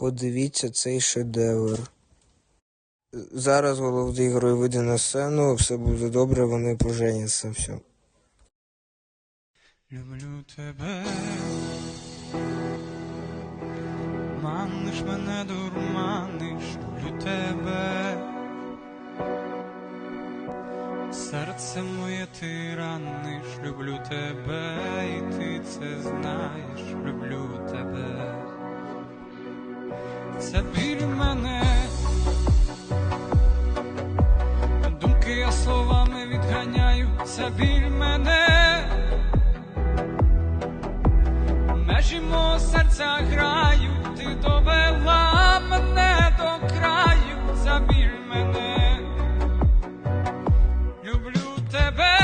Подивіться цей шедевр. Зараз головний герой вийде на сцену, все буде добре, вони поженяться. Все. Люблю тебе. Маниш мене, дурманиш, люблю тебе. Серце моє ти раниш, люблю тебе, і ти це знаєш, люблю Біль мене. Думки я словами відганяю, біль мене. Межі мого серця грають, ти довела мене до краю, забіль мене, люблю тебе,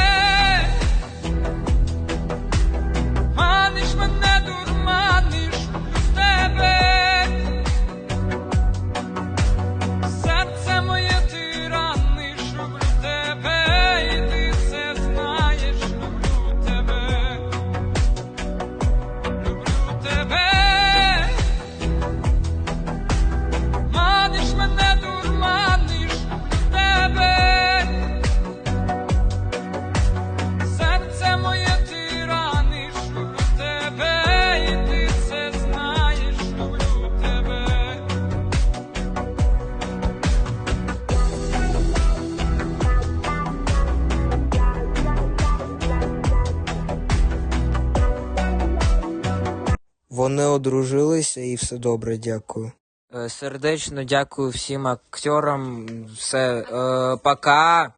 Вони одружилися і все добре, дякую. Сердечно дякую всім актерам. Все, е, пока.